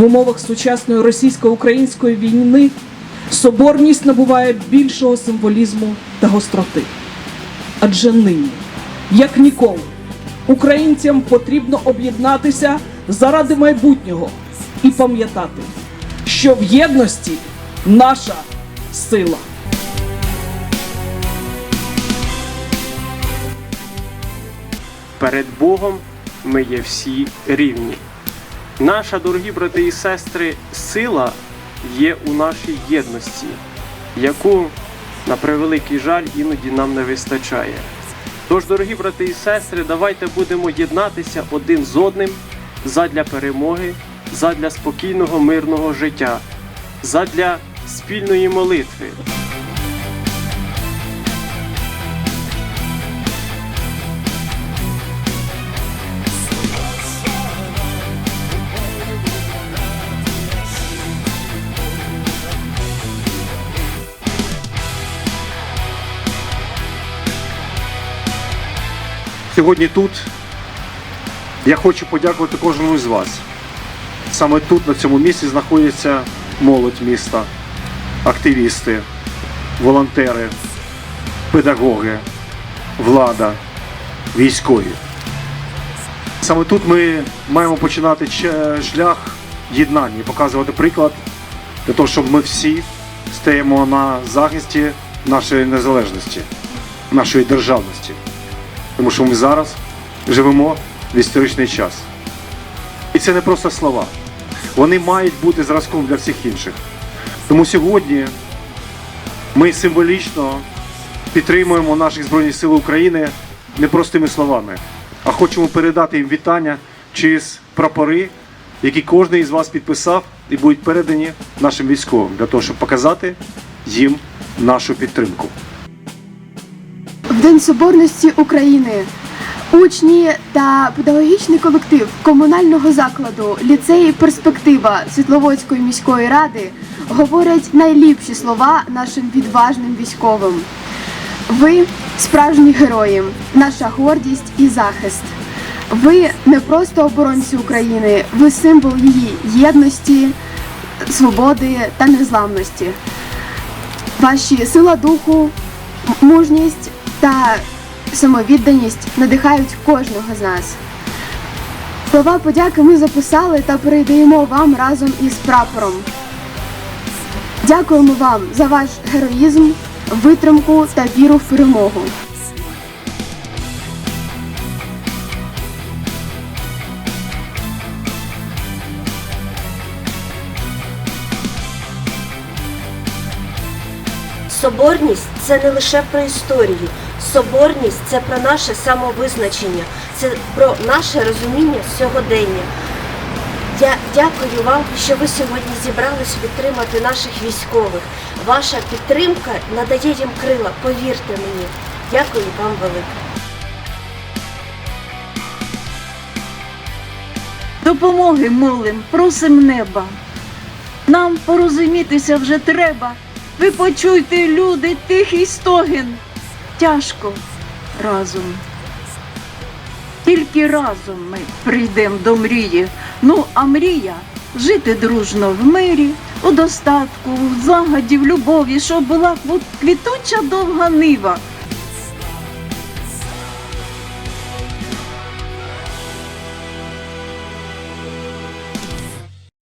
В умовах сучасної російсько-української війни соборність набуває більшого символізму та гостроти. Адже нині, як ніколи, українцям потрібно об'єднатися заради майбутнього і пам'ятати, що в єдності наша сила. Перед Богом ми є всі рівні. Наша, дорогі брати і сестри, сила є у нашій єдності, яку, на превеликий жаль, іноді нам не вистачає. Тож, дорогі брати і сестри, давайте будемо єднатися один з одним задля перемоги, задля спокійного мирного життя, задля спільної молитви. Сьогодні тут я хочу подякувати кожному з вас. Саме тут, на цьому місці, знаходяться молодь міста, активісти, волонтери, педагоги, влада, військові. Саме тут ми маємо починати шлях єднання показувати приклад для того, щоб ми всі стаємо на захисті нашої незалежності, нашої державності тому що ми зараз живемо в історичний час. І це не просто слова. Вони мають бути зразком для всіх інших. Тому сьогодні ми символічно підтримуємо наших Збройних сил України не простими словами, а хочемо передати їм вітання через прапори, які кожен із вас підписав і будуть передані нашим військовим для того, щоб показати їм нашу підтримку. День Соборності України учні та педагогічний колектив комунального закладу ліцеї Перспектива Світловодської міської ради говорять найліпші слова нашим відважним військовим. Ви справжні герої, наша гордість і захист. Ви не просто оборонці України, ви символ її єдності, свободи та незламності. Ваші сила духу, мужність та самовідданість надихають кожного з нас. Слова подяки ми записали та передаємо вам разом із прапором. Дякуємо вам за ваш героїзм, витримку та віру в перемогу. Соборність це не лише про історію. Соборність це про наше самовизначення, це про наше розуміння сьогодення. Я дякую вам, що ви сьогодні зібрались підтримати наших військових. Ваша підтримка надає їм крила, повірте мені. Дякую вам велике. Допомоги молим, просим неба. Нам порозумітися вже треба. Ви почуйте, люди, тихий стогін. Тяжко разом. Тільки разом ми прийдемо до мрії. Ну, а мрія жити дружно в мирі, у достатку, в загоді, в любові, щоб була квітуча довга нива,